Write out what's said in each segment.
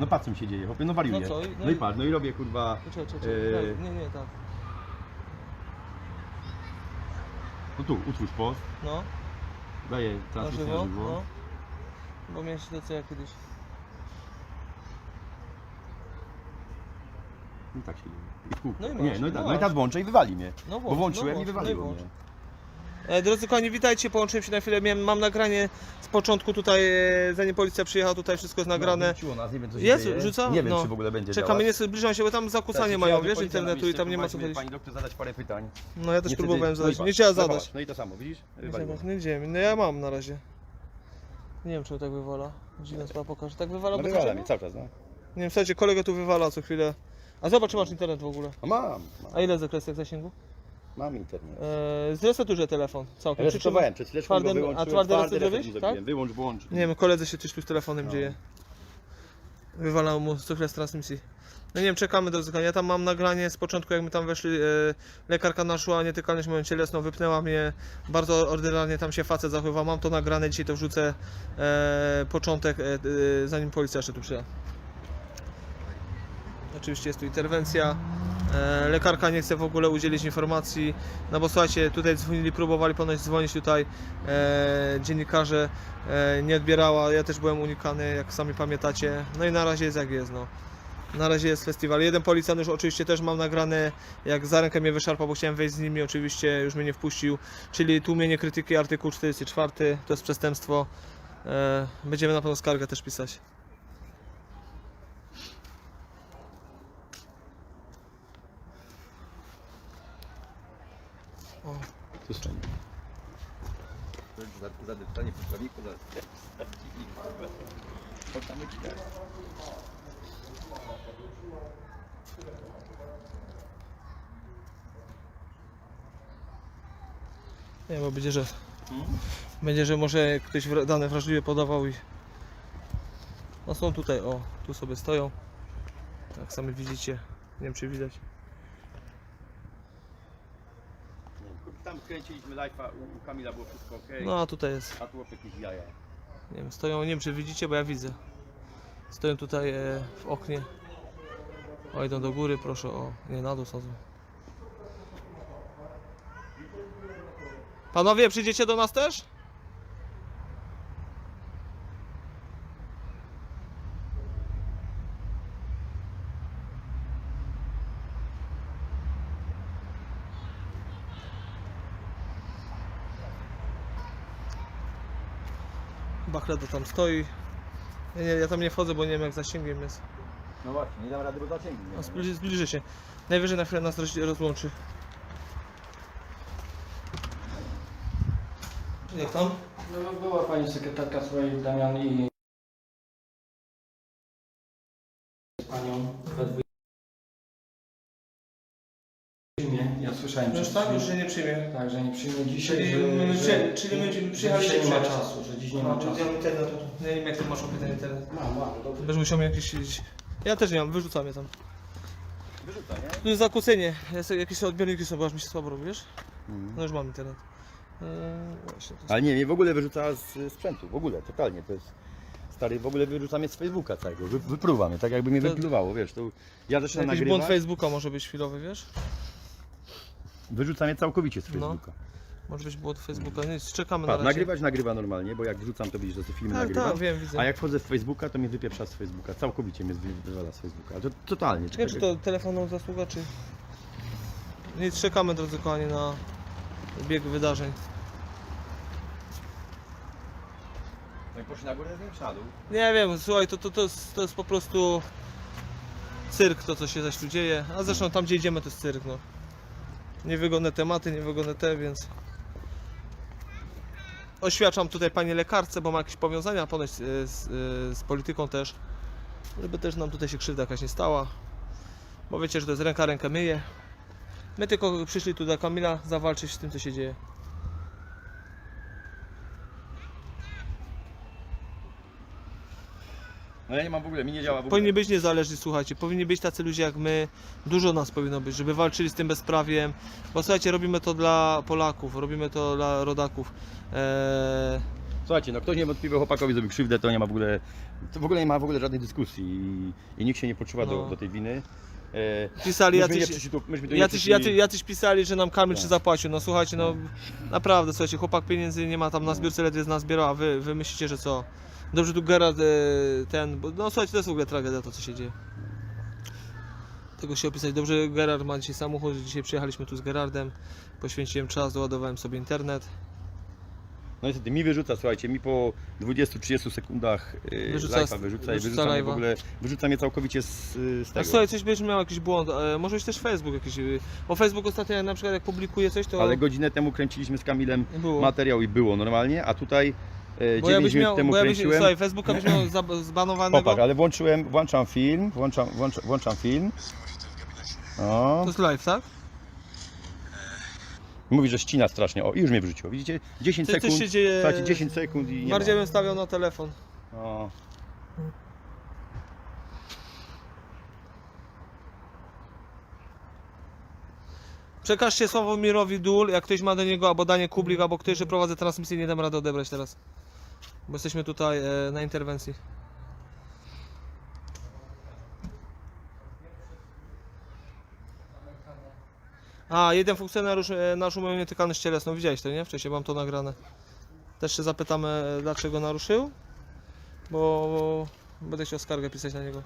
No patrz co mi się dzieje, chłopie, no wariuję. No co, i- No, no i i- patrz, no i robię kurwa... Czekaj, czekaj, Yy. czekaj. Nie, nie, tak. No tu, utwórz post, No, daję na transmisję żywo. No. Bo miałem sytuację jak kiedyś. No tak się dzieje. I w kółko. No i nie, masz, no i no tak, no i masz. teraz włączę i wywali mnie. No Bo włącz, włączyłem no i włącz, no i mnie. włącz. E, drodzy kochani, witajcie, połączyłem się na chwilę. Miałem, mam nagranie z początku tutaj, e, zanim policja przyjechała, tutaj wszystko jest nagrane. No, nas, nie wiem co się Jest, dzieje. rzuca? Nie wiem No. czy w ogóle będzie Czekamy, działać. nie zbliżam się, bo tam zakłócanie mają, wiesz, internetu i tam nie ma co powiedzieć. Pani doktor zadać parę pytań. No ja też Niestety- próbowałem no zadać, nie chciała no zadać. No i to samo, widzisz? Nie, Wywaliło. nie idziemy, no ja mam na razie. Nie wiem czemu tak wywala. Dziwna sprawa pokaże. Tak wywala No wywala mnie cały czas, no. Nie wiem, słuchajcie, kolega tu wywala co chwilę. A zobacz, czy masz internet w ogóle. No mam, mam, A ile zakresek zasięgu? Mam internet. Eee, zresetuję telefon całkiem. Resetowałem, przed chwileczką twardym- go a wyłączyłem. twardy reset Tak? zrobiłem. Wyłącz, włącz. Nie wiem, koledze się coś tu z telefonem No. dzieje. Wywalał mu co chwilę z transmisji. No nie wiem, czekamy do zgania. Ja tam mam nagranie z początku, jak my tam weszli. E, lekarka naszła nietykalność moją cielesną, wypnęła mnie. Bardzo ordynarnie tam się facet zachowywał. Mam to nagrane, dzisiaj to wrzucę e, początek, e, e, zanim policja jeszcze tu przyjechała. Oczywiście jest tu interwencja. E, lekarka nie chce w ogóle udzielić informacji. No bo słuchajcie, tutaj dzwonili, próbowali ponoć dzwonić tutaj e, dziennikarze, e, nie odbierała. Ja też byłem unikany, jak sami pamiętacie. No i na razie jest jak jest. No. Na razie jest festiwal. Jeden policjant już oczywiście też mam nagrane, jak za rękę mnie wyszarpał, bo chciałem wejść z nimi, oczywiście już mnie nie wpuścił. Czyli tłumienie krytyki, artykuł 44, to jest przestępstwo. E, będziemy na pewno skargę też pisać. O. Słyszę. Za, za deptanie po prawiku, za Spotkamy ci teraz. Nie, bo będzie, że będzie, że może ktoś dane wrażliwie podawał i no są tutaj, o, tu sobie stoją. Jak sami widzicie, nie wiem czy widać. Tam kręciliśmy live'a, u, u Kamila było wszystko ok. No a tutaj jest, A tu jakieś jaja. nie wiem, stoją, nie wiem czy widzicie, bo ja widzę. Stoją tutaj e, w oknie. O, idą do góry, proszę o, nie, na dół schodzą. Panowie, przyjdziecie do nas też? Bachleda tam stoi. Ja, nie, ja tam nie wchodzę, bo nie wiem jak zasięgiem jest. No właśnie, nie dam rady, bo zasięgu nie No, zbliży, zbliży się. Najwyżej na chwilę nas roz- rozłączy. Jak tam? No, była pani sekretarka swojej Damian i słyszałem Już przed tak? chwilą. Już się nie przyjmie. Tak, że nie przyjmie dzisiaj, Czyli że, że, czyli- czyli my że przyjechaliśmy dzisiaj nie ma przed- czasu, że dziś nie ma czasu. Ja mam internet. Ja nie wiem jak ty masz opytany internet. Mam, mam, dobrze. Będziesz musiał jakiś... Ja też nie mam, wyrzucam je tam. Wyrzuca, nie? Tu jest zakłócenie. Jest, jakieś odbiorniki są, bo aż mi się słabo robi, wiesz? Mhm. No już mam internet. Eee, właśnie, to jest... Ale nie, mnie w ogóle wyrzuca z sprzętu, w ogóle, totalnie, to jest... Stary, w ogóle wyrzuca mnie z Facebooka całego, wy, wypruwa mnie, tak jakby mnie To- wypluwało, wiesz, to ja zaczynam Jakiś nagrywać, błąd Facebooka może być chwilowy, wiesz? Wyrzuca mnie całkowicie z No. Facebooka. Może być błąd Facebooka. Nic, czekamy na razie. nagrywać nagrywa normalnie, bo jak wrzucam to widzisz, że te filmy Tak, nagrywam. tak, wiem, widzę. A jak wchodzę w Facebooka, to mnie wypieprza z Facebooka, całkowicie mnie wy- wywala z Facebooka, to totalnie. Czekaj, czy to telefoną zasługa, czy... Nic, czekamy drodzy kochani na bieg wydarzeń. No i poszli na górę, zwiększa dół. Nie wiem, słuchaj, to, to, to, jest, to jest po prostu cyrk, to co się zaś tu dzieje. A zresztą tam gdzie idziemy to jest cyrk, no. Niewygodne tematy, niewygodne te, więc... Oświadczam tutaj pani lekarce, bo ma jakieś powiązania ponoć z, z, z polityką też. Żeby też nam tutaj się krzywda jakaś nie stała. Bo wiecie, że to jest ręka rękę myje. My tylko przyszli tu do Kamila zawalczyć z tym co się dzieje. No ja nie mam w ogóle, mi nie działa w ogóle. Powinni być niezależni, słuchajcie, powinni być tacy ludzie jak my, dużo nas powinno być, żeby walczyli z tym bezprawiem, bo słuchajcie, robimy to dla Polaków, robimy to dla rodaków. Eee, Słuchajcie, no ktoś niewątpliwie chłopakowi zrobił krzywdę, to nie ma w ogóle, to w ogóle nie ma w ogóle żadnej dyskusji i, i nikt się nie poczuwa do, No. do tej winy. E, Pisali, myśmy nie jacyś, przyszli tu, myśmy tu nie jacyś, przyszli- jacyś, jacyś pisali, że nam Kamil czy Tak. zapłacił. No słuchajcie, no naprawdę, słuchajcie, chłopak pieniędzy nie ma tam na zbiórce, ledwie z nas zbiera, a wy, wy myślicie, że co? Dobrze tu Gerard e, ten, bo, no słuchajcie, to jest w ogóle tragedia to, co się dzieje. Tego się opisać. Dobrze, Gerard ma dzisiaj samochód, dzisiaj przyjechaliśmy tu z Gerardem, poświęciłem czas, doładowałem sobie internet. No niestety mi wyrzuca, słuchajcie, mi po 20-30 sekundach yy, Wyrzuca- live'a wyrzuca, i wyrzuca wyrzuca mnie w ogóle, wyrzuca mnie całkowicie z, z Tak, tego. słuchaj, coś będziesz miał jakiś błąd, e, może być też Facebook jakiś, e, bo Facebook ostatnio na przykład jak publikuje coś, to Ale godzinę temu kręciliśmy z Kamilem było. materiał i było normalnie, a tutaj e, Bo 9 jakbyś minut miał, temu bo jakbyś, kręciłem. słuchaj, Facebooka byś miał zbanowanego, Popatrz, ale włączyłem, włączam film, włączam, włączam, włączam film. O, to jest live, tak? mówi, że ścina strasznie. O, i już mnie wrzuciło. Widzicie? 10 Coś- coś sekund. się dzieje- Słuchajcie, 10 sekund i nie Bardziej ma. bym stawiał na telefon. O. Przekażcie Sławomirowi Dul, jak ktoś ma do niego albo danie kublik, albo ktoś, że prowadzę transmisję, nie dam rady odebrać teraz. Bo jesteśmy tutaj e, na interwencji. A, jeden funkcjonariusz e, naruszył moją nietykalność cielesną. Widziałeś to, nie? Wcześniej mam to nagrane. Też się zapytamy, e, dlaczego naruszył. Bo będę chciał skargę pisać na niego.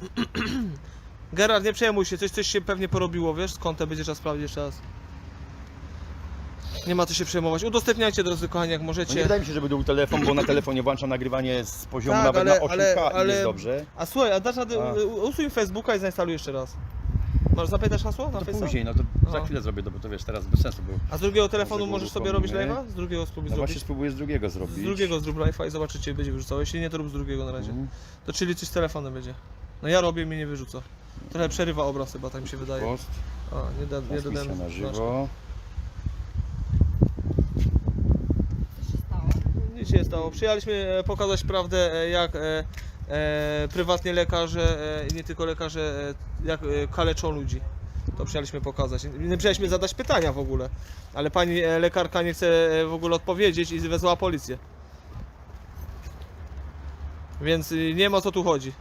Gerard, nie przejmuj się, coś, coś się pewnie porobiło, wiesz, z kątem będzie trzeba sprawdzić jeszcze raz. Nie ma co się przejmować. Udostępniajcie, drodzy kochani, jak No nie możecie. wydaje mi się, żeby był telefon, bo na telefonie włączam nagrywanie z poziomu Tak, nawet ale- na 8K ale- i ale- jest dobrze. A słuchaj, a dasz radę, A. u- usuń Facebooka i zainstaluj jeszcze raz. Masz zapytasz hasło na To Facebooka? później, no to za Aha. chwilę zrobię, to, bo to wiesz, teraz bez sensu było. A z drugiego telefonu Może go możesz sobie robić uruchomimy. live'a? Z drugiego spróbuj No właśnie zrobić. spróbuję z drugiego zrobić. Z drugiego zrób live'a i zobaczycie, będzie wyrzucał. Jeśli nie, to rób z drugiego na razie. Mhm. To czyli coś z telefonem będzie. No ja robię i mnie nie wyrzuca. Trochę przerywa obraz chyba, tak mi się wydaje. Post, A, nie, da, nie transmisja dodałem. na żywo. Co się stało? Nic się nie stało. Przyjechaliśmy e, pokazać prawdę, e, jak e, prywatnie lekarze nie tylko lekarze, jak kaleczą ludzi. To przyjechaliśmy pokazać. Nie przyjechaliśmy zadać pytania w ogóle, ale pani lekarka nie chce w ogóle odpowiedzieć i wezwała policję. Więc nie wiem o co tu chodzi.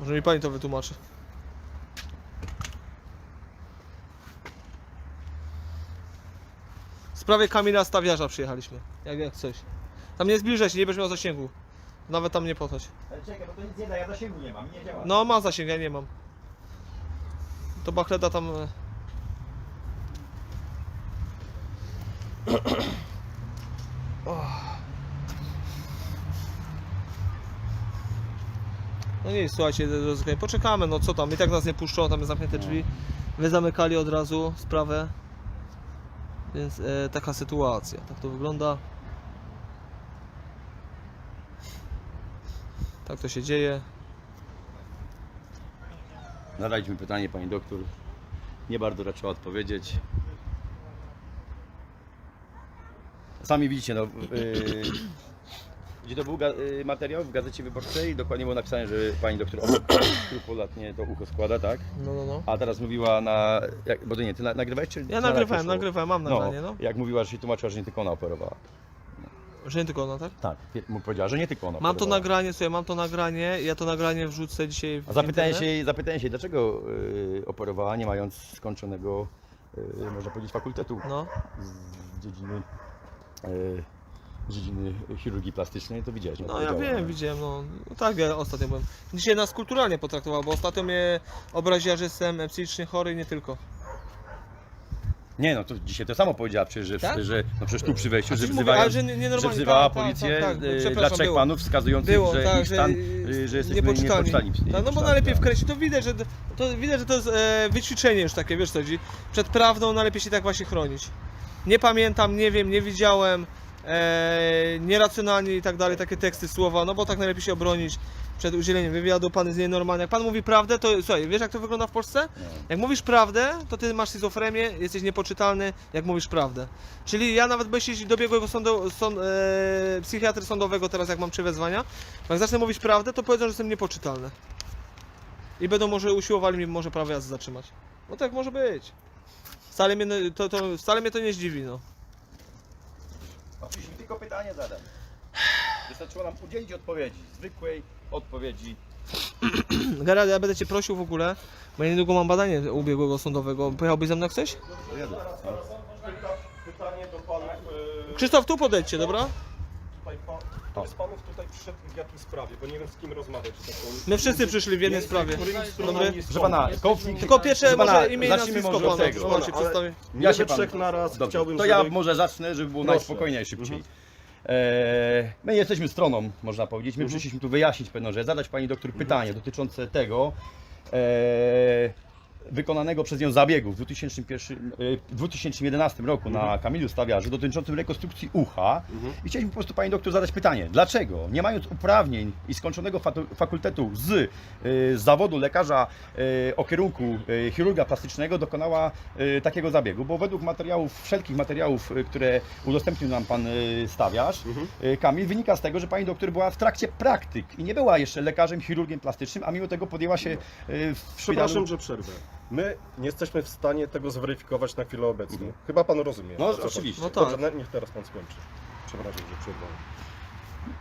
Może mi pani to wytłumaczy. Sprawie Kamila Stawiarza przyjechaliśmy. Jak, jak coś. Tam nie zbliżaj się, nie będziesz miał zasięgu. Nawet tam nie podchodź. Ale czekaj, bo to nic nie da, ja zasięgu nie mam, nie działa. No ma zasięg, ja nie mam. To Bachleda tam... e. No nie, słuchajcie, drodzy kochani, poczekamy, no co tam, i tak nas nie puszczą, tam jest zamknięte drzwi. My zamykali od razu sprawę. Więc e, taka sytuacja, tak to wygląda. Tak to się dzieje. Zadaliśmy pytanie pani doktor. Nie bardzo raczyła odpowiedzieć. Sami widzicie, no. Yy, gdzie to był ga- yy, materiał w gazecie wyborczej? Dokładnie było napisane, że pani doktor skrupulatnie to ucho składa, tak? No, no, no. A teraz mówiła na. Jak, bo to nie, ty na, nagrywałeś czy Ja czy na nagrywałem, nagrywałem, mam nagranie, no. Jak mówiła, że się tłumaczyła, że nie tylko ona operowała. Że nie tylko ona, tak? Tak, mu powiedziała, że nie tylko ona Mam to operowała. nagranie, słuchaj, mam to nagranie, ja to nagranie wrzucę dzisiaj w A zapytałem internet. się, jej- zapytałem się jej, dlaczego yy, operowała, nie mając skończonego, yy, można powiedzieć, fakultetu No, z dziedziny, yy, dziedziny chirurgii plastycznej, to widziałeś, no ja wiem, widziałem, no. no tak, ja ostatnio byłem. Dzisiaj nas kulturalnie potraktował, bo ostatnio mnie obraziła, że jestem psychicznie chory i nie tylko. Nie no, to dzisiaj to samo powiedziała przecież, że, Tak? że no przecież tu przy wejściu, A że przecież mówię, wzywając, ale że nie- nienormalnie, że wzywała tak, tak, policję tak, tak, yy, przepraszam, dla trzech było. panów wskazujących, Było, że tak, ich stan, że jesteśmy niepoczytalni. niepoczytani. Tak, no bo najlepiej tak. wkręcić, to widać, że to widać, że to jest e, wyćwiczenie już takie, wiesz co chodzi. Przed prawdą najlepiej się tak właśnie chronić. Nie pamiętam, nie wiem, nie widziałem, e, nieracjonalnie i tak dalej, takie teksty, słowa, no bo tak najlepiej się obronić przed udzieleniem wywiadu, pan jest nienormalny. Jak pan mówi prawdę, to słuchaj, wiesz jak to wygląda w Polsce? No. Jak mówisz prawdę, to ty masz schizofrenię, jesteś niepoczytalny, jak mówisz prawdę. Czyli ja nawet bez jeśli do biegłego sądu, sąd, e, psychiatry sądowego teraz, jak mam trzy wezwania, jak zacznę mówić prawdę, to powiedzą, że jestem niepoczytalny. I będą może usiłowali mnie może prawo jazdy zatrzymać. No tak może być. Wcale mnie, to, to, wcale mnie to nie zdziwi, no. Oczywiście tylko pytanie zadam. Wystarczyło nam udzielić odpowiedzi, zwykłej odpowiedzi. Gerard, ja będę cię prosił w ogóle, bo ja niedługo mam badanie ubiegłego sądowego. Pojechałbyś ze mną chcesz? Pytanie do panów. e, Krzysztof, tu podejdźcie, dobra? Który z panów tutaj przyszedł w jakiej sprawie? Bo nie wiem z kim rozmawiać. My wszyscy przyszli w jednej sprawie. Którymi stroną Dobry. jest Proszę pana, konflikt. Tylko pierwsze Proszę pana, może imię i zacznijmy nazwisko może od pana. tego. Pana się ale- przedstawi. Ja się się pan- trzech naraz Dobrze, chciałbym, to żeby... ja może zacznę, żeby było Proszę. najspokojniej, szybciej. Eee, my nie jesteśmy stroną, można powiedzieć. My przyszliśmy tu wyjaśnić pewną rzecz, zadać pani doktor pytanie dotyczące tego eee, wykonanego przez nią zabiegu w 2001, e, w 2011 roku na Kamilu Stawiarzu dotyczącym rekonstrukcji ucha. I chcieliśmy po prostu pani doktor zadać pytanie, dlaczego nie mając uprawnień i skończonego fakultetu z, e, z zawodu lekarza e, o kierunku e, chirurga plastycznego dokonała e, takiego zabiegu, bo według materiałów, wszelkich materiałów, e, które udostępnił nam pan e, Stawiarz, e, Kamil, wynika z tego, że pani doktor była w trakcie praktyk i nie była jeszcze lekarzem, chirurgiem plastycznym, a mimo tego podjęła się e, w Przepraszam, szpitalu... że przerwę. My nie jesteśmy w stanie tego zweryfikować na chwilę obecną. Chyba pan rozumie. No, o co chodzi. oczywiście. No tak. Dobrze, niech teraz pan skończy. Przepraszam, że przerwałem.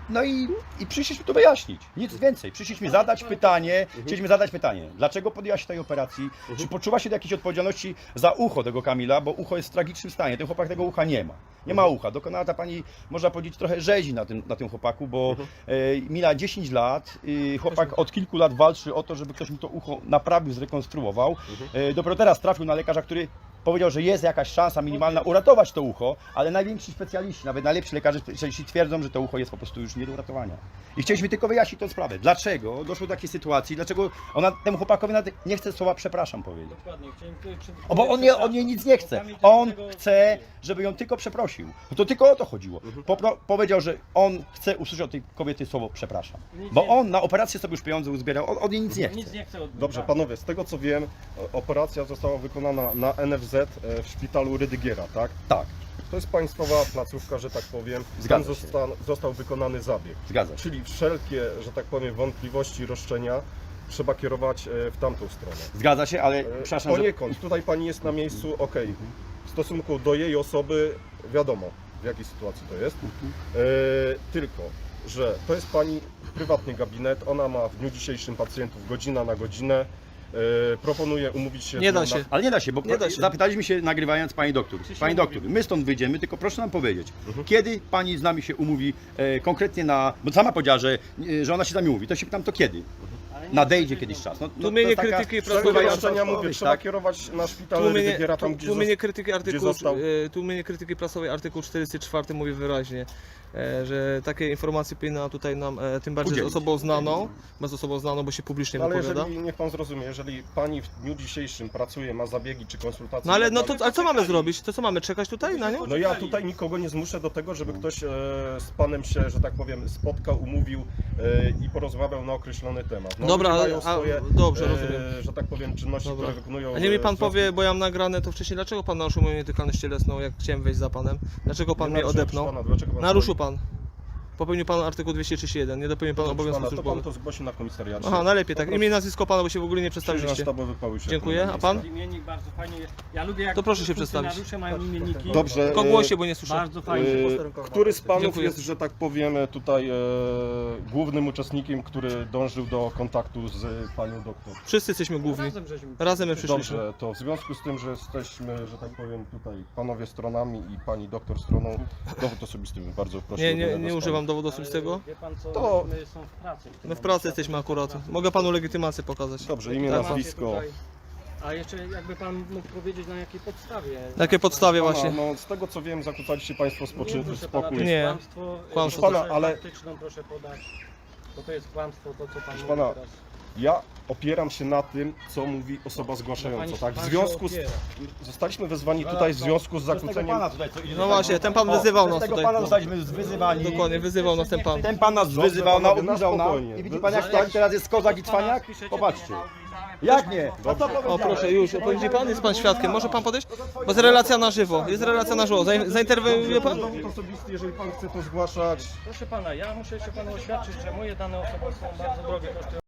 No i, i przyszliśmy tu wyjaśnić. Nic więcej. Przyszliśmy zadać pytanie, chcieliśmy zadać pytanie, dlaczego podjęła się tej operacji, czy poczuwa się do jakiejś odpowiedzialności za ucho tego Kamila, bo ucho jest w tragicznym stanie. Ten chłopak tego ucha nie ma. Nie ma ucha. Dokonała ta pani, można powiedzieć, trochę rzezi na tym, na tym chłopaku, bo e, mila 10 lat. E, chłopak od kilku lat walczy o to, żeby ktoś mu to ucho naprawił, zrekonstruował. E, dopiero teraz trafił na lekarza, który powiedział, że jest jakaś szansa minimalna uratować to ucho, ale najwięksi specjaliści, nawet najlepsi lekarze specjaliści twierdzą, że to ucho jest po prostu już nie do uratowania. I chcieliśmy tylko wyjaśnić tę sprawę. Dlaczego doszło do takiej sytuacji? Dlaczego ona temu chłopakowi nawet nie chce słowa przepraszam powiedzieć? Dokładnie, chciałem O, bo on, nie, on jej nic nie chce. On chce, żeby ją tylko przeprosił. No to tylko o to chodziło. Popro, powiedział, że on chce usłyszeć od tej kobiety słowo przepraszam. Bo on na operację sobie już pieniądze uzbierał, on, on jej nic nie chce. Nic nie chcę od Dobrze, tak. panowie, z tego co wiem, operacja została wykonana na NFZ e, w szpitalu Rydygiera, tak? Tak, To jest państwowa placówka, że tak powiem. Zgadza Tam się. zosta, został wykonany zabieg. zgadza się. Czyli wszelkie, że tak powiem, wątpliwości, roszczenia trzeba kierować e, w tamtą stronę. Zgadza się, ale E, przepraszam, że... Poniekąd, tutaj pani jest na miejscu, okej. W stosunku do jej osoby wiadomo, w jakiej sytuacji to jest. E, tylko, że to jest pani prywatny gabinet, ona ma w dniu dzisiejszym pacjentów godzina na godzinę. E, proponuje umówić się Nie z da się. Ale nie da się, bo Nie da się. zapytaliśmy się nagrywając pani doktor. Pani doktor, my stąd wyjdziemy, tylko proszę nam powiedzieć, kiedy pani z nami się umówi e, konkretnie na. Bo sama powiedziała, że, e, że ona się z nami umówi. To się pytam, to kiedy? Nadejdzie kiedyś czas. No, no, Tłumienie taka krytyki mówię, odpowiedź, trzeba tak? kierować na szpital Tłumienie, Rydygiera, tam tu- gdzie tłumienie został. krytyki artykułu, został- e, tłumienie krytyki prasowej artykuł 44 mówi wyraźnie, e, że takie informacje powinna tutaj nam, e, tym bardziej z Udzielić. osobą znaną, bez osobą znaną, bo się publicznie No ale wypowiada. jeżeli, niech pan zrozumie, jeżeli pani w dniu dzisiejszym pracuje, ma zabiegi czy konsultacje... No ale no to, ale co mamy zrobić? To co mamy czekać tutaj na nią? No ja tutaj nikogo nie zmuszę do tego, żeby ktoś e, z panem się, że tak powiem, spotkał, umówił e, i porozmawiał na określony temat. No, Dobra, mają a, swoje, dobrze, e, rozumiem. że tak powiem, czynności, Dobra. które wykonują... A niech mi e, pan powie, bo ja mam nagrane to wcześniej, dlaczego pan naruszył moją nietykalność cielesną, jak chciałem wejść za panem? Dlaczego pan Nie mnie naruszyłem, odepnął? proszę Pana, dlaczego pan Naruszył stoi? pan. Popełnił pan artykuł 231, nie dopełnił pan Proszę obowiązków pana, to pan służbowych. to zgłosi na komisariacie. Aha, najlepiej tak. Po Imię i nazwisko pana, bo się w ogóle nie Przyjdzie przedstawiliście. Dziękuję, a pan? Imiennik bardzo fajnie. Ja lubię jak To proszę się funkcjonariusze przedstawić. mają imienniki. Dobrze. Tylko e, głosie, bo nie słyszę. Bardzo fajnie. E, Który z panów Dziękuję. jest, że tak powiem, tutaj e, głównym uczestnikiem, który dążył do kontaktu z panią doktor? Wszyscy jesteśmy główni. Razem żeśmy. Razem my przyszliśmy. Dobrze, to w związku z tym, że jesteśmy, że tak powiem, tutaj panowie stronami i pani doktor stroną, dowód osobisty bym bardzo prosił. Nie, o nie, nie używam dowodu Ale osobistego. Wie pan co, To- my są w pracy. w tym My w momencie. pracy jesteśmy akurat. Mogę panu legitymację pokazać. Dobrze, imię, Legitymację nazwisko. tutaj. A jeszcze jakby pan mógł powiedzieć na jakiej podstawie. Na jakiej podstawie Pana, właśnie? no, z tego co wiem, zakłócaliście państwo Nie, spoczy, proszę pana, to spokój. jest Nie. Kłamstwo, Kłamstwo. Proszę Pana, ale- faktyczną proszę podać. Bo to jest kłamstwo, to co pan Proszę mówi pana, teraz. Ja opieram się na tym, co mówi osoba zgłaszająca, tak? W związku z... Zostaliśmy wezwani tutaj w związku z zakłóceniem... No właśnie, ten pan wyzywał nas tego tutaj. pana zostaliśmy wyzywani. Dokładnie, wyzywał nas ten pan. Ten pan nas wyzywał, na, oburzał spokojnie. I widzi pan jak teraz jest kozak i cwaniak? Popatrzcie. Jak nie? A co O proszę, już, opowiedzi pan, jest pan świadkiem. Może pan podejść? Bo jest relacja na żywo. Jest relacja na żywo. Zain- Zainterweniuje pan? Dowód osobisty, jeżeli pan chce to zgłaszać. Proszę pana, ja muszę jeszcze panu oświadczyć, że moje dane osobowe są bardzo drogie, kosztują